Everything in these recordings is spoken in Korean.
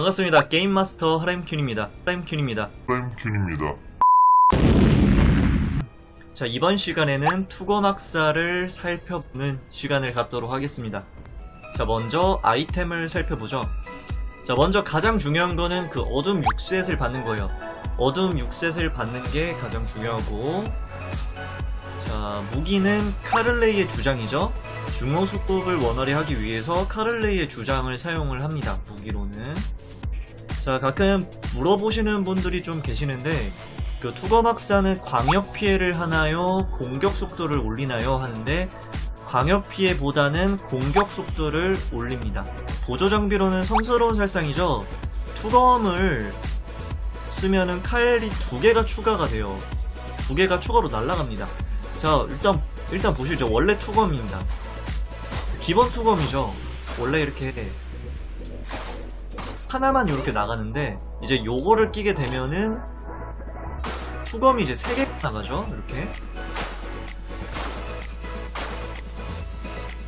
반갑습니다. 게임 마스터 하라임큐입니다. 하라임큐입니다. 타임큐입니다. 자, 이번 시간에는 투검 학사를 살펴보는 시간을 갖도록 하겠습니다. 자, 먼저 아이템을 살펴보죠. 자, 먼저 가장 중요한 거는 그 어둠 6셋을 받는 거예요. 어둠 6셋을 받는 게 가장 중요하고, 자, 무기는 카를레이의 주장이죠. 중호수법을 원활히 하기 위해서 카를레이의 주장을 사용을 합니다. 무기로는. 자, 가끔 물어보시는 분들이 좀 계시는데, 그 투검학사는 광역 피해를 하나요? 공격 속도를 올리나요? 하는데 광역 피해보다는 공격 속도를 올립니다. 보조 장비로는 성스러운 살상이죠. 투검을 쓰면은 칼이 두 개가 추가가 돼요. 두 개가 추가로 날아갑니다. 자, 일단 일단 보시죠. 원래 투검입니다. 기본 투검이죠. 원래 이렇게 하나만 이렇게 나가는데 이제 요거를 끼게 되면은 투검이 이제 3개 나가죠 이렇게.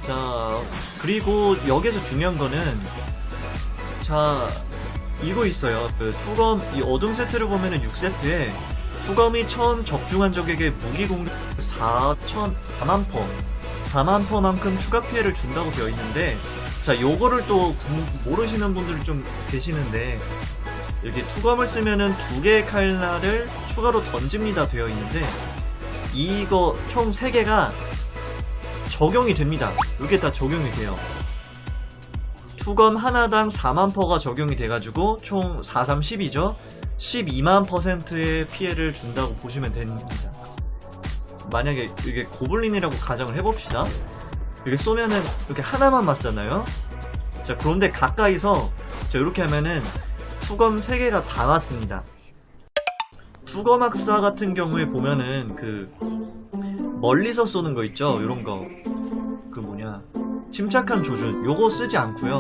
자 그리고 여기서 중요한 거는 자 이거 있어요. 그 투검 이 어둠 세트를 보면은 6세트에 투검이 처음 적중한 적에게 무기 공격 4천 4만 퍼. 4만 퍼만큼 추가 피해를 준다고 되어 있는데 자 요거를 또 구- 모르시는 분들이 좀 계시는데 여기 투검을 쓰면은 두 개의 칼날을 추가로 던집니다 되어 있는데 이거 총 3개가 적용이 됩니다. 이게 다 적용이 돼요. 투검 하나당 4만 퍼가 적용이 돼가지고 총 4, 3, 10이죠. 12만 퍼센트의 피해를 준다고 보시면 됩니다. 만약에 이게 고블린이라고 가정을 해봅시다. 이렇게 쏘면은 이렇게 하나만 맞잖아요. 자 그런데 가까이서 자 이렇게 하면은 투검 3개가 다 왔습니다. 투검 학사 같은 경우에 보면은 그 멀리서 쏘는 거 있죠? 이런 거. 그 뭐냐. 침착한 조준. 요거 쓰지 않고요.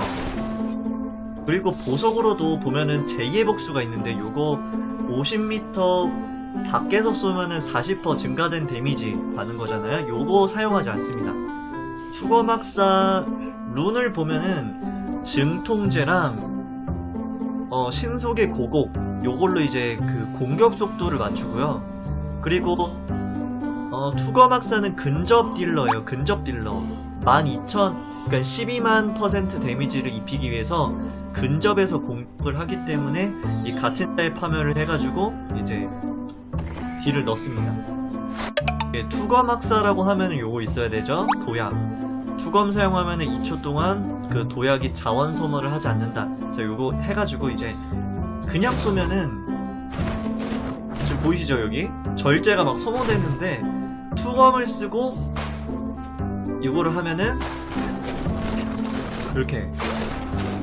그리고 보석으로도 보면은 제2의 복수가 있는데 요거 50m 밖에서 쏘면은 40% 증가된 데미지 받는 거잖아요. 요거 사용하지 않습니다. 투검 학사 룬을 보면은 증통제랑 어, 신속의 고곡 요걸로 이제 그 공격 속도를 맞추고요. 그리고 어, 투검학사는 근접 딜러예요. 근접 딜러. 12,000 그러니까 12만 퍼센트 데미지를 입히기 위해서 근접에서 공격을 하기 때문에 이 가치타의 파멸을 해가지고 이제 딜을 넣습니다. 예, 투검학사라고 하면은 요거 있어야 되죠. 도약. 투검 사용하면은 2초 동안 그 도약이 자원 소모를 하지 않는다. 자, 요거 해가지고 이제 그냥 쏘면은 지금 보이시죠 여기 절제가 막 소모됐는데 투검을 쓰고 이거를 하면은 그렇게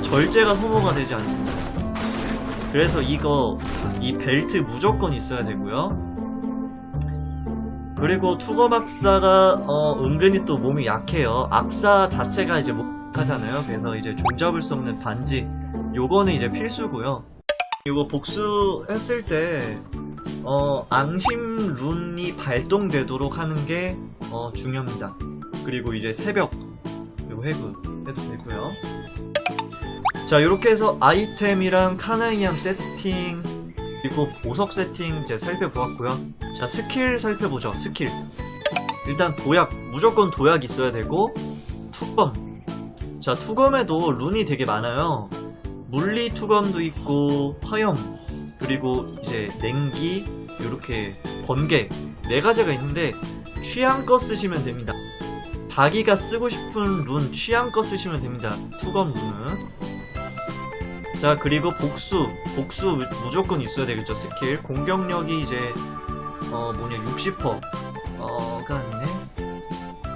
절제가 소모가 되지 않습니다. 그래서 이거 이 벨트 무조건 있어야 되고요. 그리고 투검 악사가 어, 은근히 또 몸이 약해요. 악사 자체가 이제 못하잖아요. 그래서 이제 종잡을 수 없는 반지 요거는 이제 필수고요. 이거 복수했을 때 어, 앙심 룬이 발동되도록 하는 게 어, 중요합니다. 그리고 이제 새벽 그리고 해그 해도 되고요. 자 이렇게 해서 아이템이랑 카나이암 세팅 그리고 보석 세팅 이제 살펴보았고요. 자 스킬 살펴보죠. 스킬 일단 도약 무조건 도약 있어야 되고 투검 자 투검에도 룬이 되게 많아요. 물리 투검도 있고 화염 그리고 이제 냉기 이렇게 번개 네 가지가 있는데 취향껏 쓰시면 됩니다. 자기가 쓰고 싶은 룬 취향껏 쓰시면 됩니다. 투검 룬은 자 그리고 복수. 복수 무- 무조건 있어야 되겠죠 스킬. 공격력이 이제 어 뭐냐 60% 어가 아니네.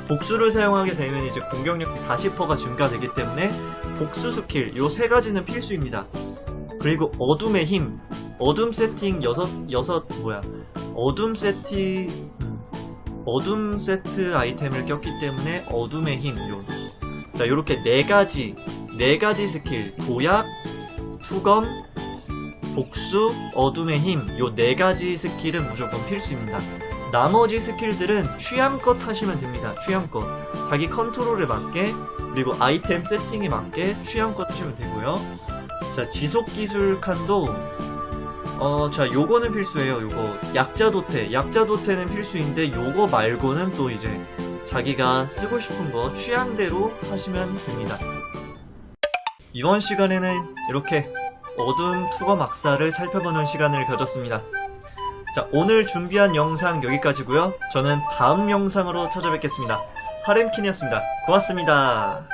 복수를 사용하게 되면 이제 공격력이 40%가 증가되기 때문에 복수 스킬 요 세 가지는 필수입니다. 그리고 어둠의 힘. 어둠 세팅 여섯 여섯 뭐야. 어둠 세팅 음, 어둠 세트 아이템을 꼈기 때문에 어둠의 힘 요. 자 요렇게 네 가지 네 가지 스킬. 도약 투검 복수 어둠의 힘 요 네 가지 스킬은 무조건 필수입니다. 나머지 스킬들은 취향껏 하시면 됩니다. 취향껏 자기 컨트롤에 맞게 그리고 아이템 세팅에 맞게 취향껏 하시면 되고요. 자, 지속기술 칸도, 어, 자, 요거는 필수예요, 요거. 약자 도태. 약자 도태는 필수인데, 요거 말고는 또 이제, 자기가 쓰고 싶은 거 취향대로 하시면 됩니다. 이번 시간에는 이렇게 어두운 투거 막사를 살펴보는 시간을 가졌습니다. 자, 오늘 준비한 영상 여기까지고요. 저는 다음 영상으로 찾아뵙겠습니다. 하렘킨이었습니다. 고맙습니다.